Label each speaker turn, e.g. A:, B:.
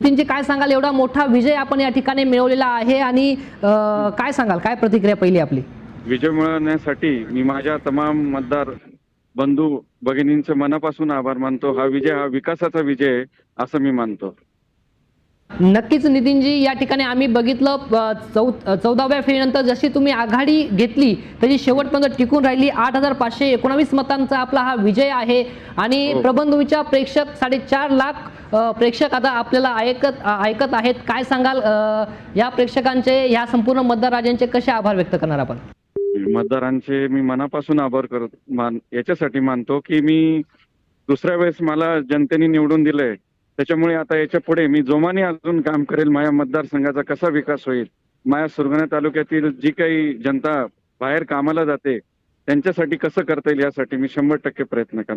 A: नितीनजी काय सांगाल? एवढा मोठा विजय आपण या ठिकाणी मिळवलेला आहे आणि काय सांगाल? काय प्रतिक्रिया पहिली आपली?
B: विजय मिळवण्यासाठी मी माझ्या तमाम मतदार बंधू भगिनींचे मनापासून आभार मानतो. हा विजय हा विकासाचा विजय आहे असं मी मानतो.
A: नक्कीच नितीनजी या ठिकाणी आम्ही बघितलं चौ चौदाव्या फेरीनंतर जशी तुम्ही आघाडी घेतली तशी शेवटपर्यंत टिकून राहिली. आठ हजार पाचशे एकोणावीस मतांचा आपला हा विजय आहे. आणि
B: हो.
A: प्रबंधूच्या प्रेक्षक साडेचार लाख प्रेक्षक आता आपल्याला ऐकत ऐकत आहेत. काय सांगाल या प्रेक्षकांचे या संपूर्ण मतदार राजांचे कसे आभार व्यक्त करणार आपण?
B: मतदारांचे मी मनापासून आभार करत मान याच्यासाठी मानतो की मी दुसऱ्या वेळेस मला जनतेने निवडून दिलंय. त्याच्यामुळे आता याच्यापुढे मी जोमाने अजून काम करेल माझ्या मतदारसंघाचा कसा विकास होईल माझ्या सुरगाणा तालुक्यातील जी काही जनता बाहेर कामाला जाते त्यांच्यासाठी कसं करता येईल यासाठी मी शंभर टक्के प्रयत्न करणार.